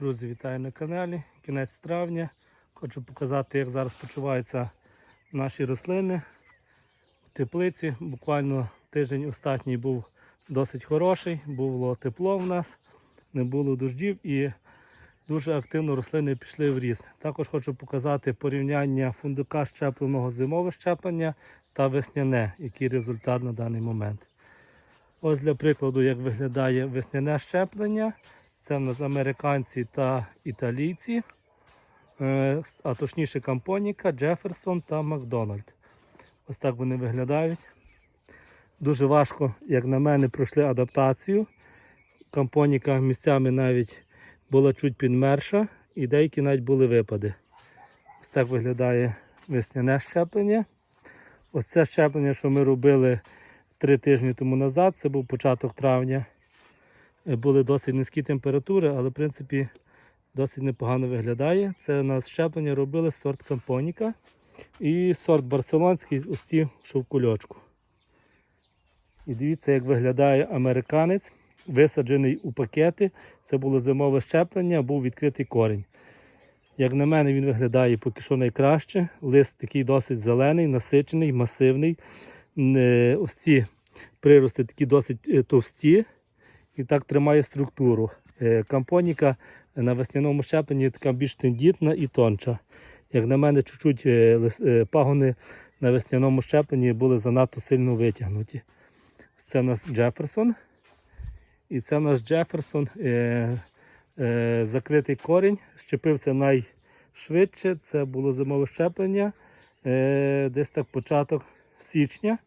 Друзі, вітаю на каналі. Кінець травня. Хочу показати, як зараз почуваються наші рослини в теплиці. Буквально тиждень останній був досить хороший, було тепло в нас, не було дождів і дуже активно рослини пішли в ріст. Також хочу показати порівняння фундука щепленого зимове щеплення та весняне, який результат на даний момент. Ось для прикладу, як виглядає весняне щеплення. Це в нас американці та італійці, е, а точніше Кампоніка, Джеферсон та Макдональд. Ось так вони виглядають. Дуже важко, як на мене, пройшли адаптацію. Кампоніка місцями навіть була чуть підмерша і деякі навіть були випади. Ось так виглядає весняне щеплення. Ось це щеплення, що ми робили три тижні тому назад, це був початок травня. Е, Були досить низькі температури, але в принципі досить непогано виглядає. Це у нас щеплення робили сорт Кампоніка і сорт барселонський ось ті, що. І дивіться, як виглядає американець, висаджений у пакети. Це було зимове щеплення, був відкритий корінь. Як на мене, він виглядає поки що найкраще. Лист такий досить зелений, насичений, масивний. Е, Ось ці прирости такі досить е, товсті і так тримає структуру. Е, Кампоніка на весняному щепленні така більш тендітна і тонча. Як на мене, чуть-чуть е, е, пагони на весняному щепленні були занадто сильно витягнуті. Це у нас Джеферсон. І це у нас Джеферсон. Закритий корінь. Щепився найшвидше. Це було зимове щеплення. Десь так початок січня.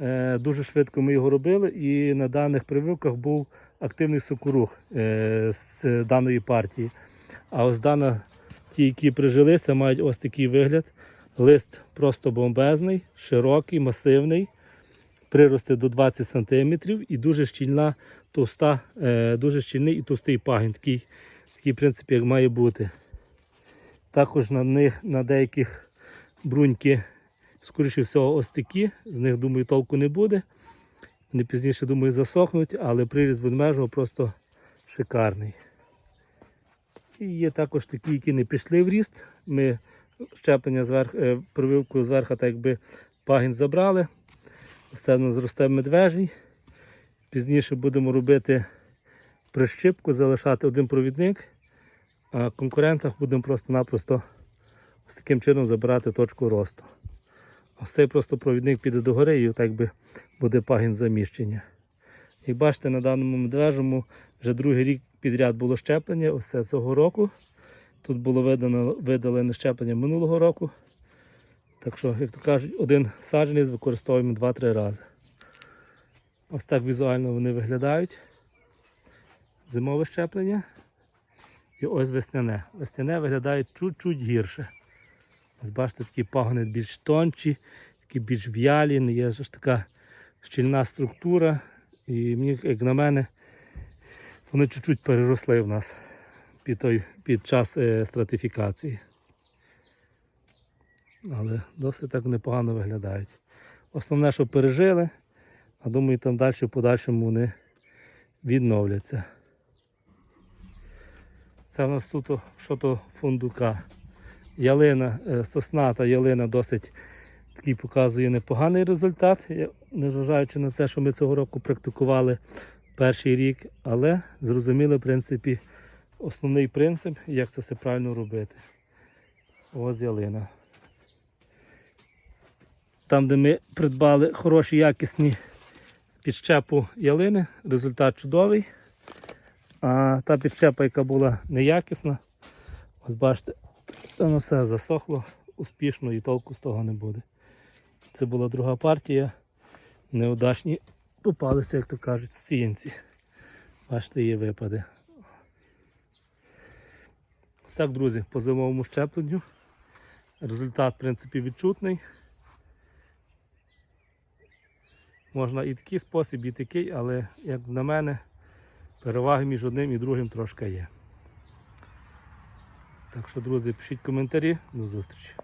Е, Дуже швидко ми його робили, і на даних прививках був активний сокорух е, з даної партії. А ось дана, ті, які прижилися, мають ось такий вигляд. Лист просто бомбезний, широкий, масивний, прирости до 20 см і дуже щільна, товста, е, дуже щільний і товстий пагін. Такий, такий в принципі, як має бути. Також на них, на деяких бруньки скоріше всього, ось такі. З них, думаю, толку не буде. Вони пізніше, думаю, засохнуть, але приріз ведмежого просто шикарний. І є також такі, які не пішли в ріст. Ми щеплення зверх, е, прививку зверху, так якби пагін забрали. Все нас зросте медвежий. Пізніше будемо робити прищипку, залишати один провідник, а конкурентах будемо просто-напросто з таким чином забирати точку росту. Ось цей просто провідник піде до гори і так би буде пагін заміщення. Як бачите, на даному медвежому вже другий рік підряд було щеплення, ось цього року. Тут було видано, видалене щеплення минулого року. Так що, як то кажуть, один саджанець використовуємо 2-3 рази. Ось так візуально вони виглядають. Зимове щеплення. І ось весняне. Весняне виглядає чуть-чуть гірше. Бачите, такі пагони більш тонші, такі більш в'ялі, не є ж така щільна структура. І мені, як на мене, вони чуть-чуть переросли в нас під, той, під час е, стратифікації. Але досить так непогано виглядають. Основне, що пережили, а думаю, там далі в подальшому вони відновляться. Це в нас суто що то фундука. Ялина, е, сосна та ялина досить такий показує непоганий результат, незважаючи на те, що ми цього року практикували перший рік, але зрозуміли, в принципі, основний принцип, як це все правильно робити. Ось ялина. Там, де ми придбали хороші якісні підщепу ялини, результат чудовий. А та підщепа, яка була неякісна, ось бачите, це на все засохло успішно і толку з того не буде. Це була друга партія. Неудачні попалися, як то кажуть, сіянці. Бачите, є випади. Ось так, друзі, по зимовому щепленню. Результат, в принципі, відчутний. Можна і такий спосіб, і такий, але, як на мене, переваги між одним і другим трошки є. Так що, друзі, пишіть коментарі. До зустрічі.